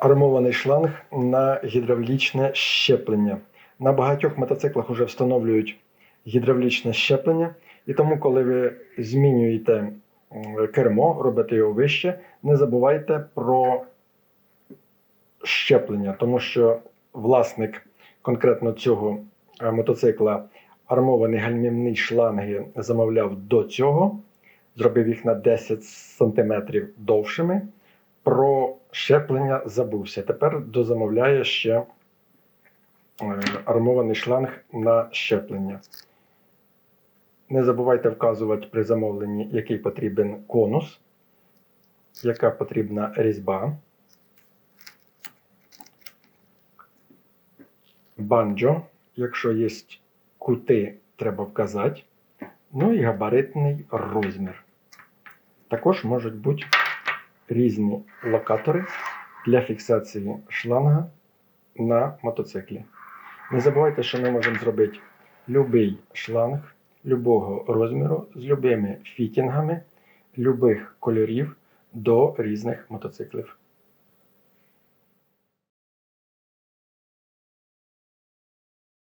армований шланг на гідравлічне щеплення. На багатьох мотоциклах вже встановлюють гідравлічне щеплення, і тому, коли ви змінюєте кермо, робите його вище, не забувайте про щеплення, тому що власник конкретно цього е, мотоцикла армовані гальмівні шланги замовляв до цього, зробив їх на 10 см довшими. Про щеплення забувся. Тепер дозамовляє ще е, армований шланг на щеплення. Не забувайте вказувати при замовленні, який потрібен конус, яка потрібна різьба, банджо, якщо є кути, треба вказати. Ну і габаритний розмір. Також можуть бути різні локатори для фіксації шланга на мотоциклі. Не забувайте, що ми можемо зробити будь-який шланг любого розміру з любими фітінгами, любих кольорів до різних мотоциклів.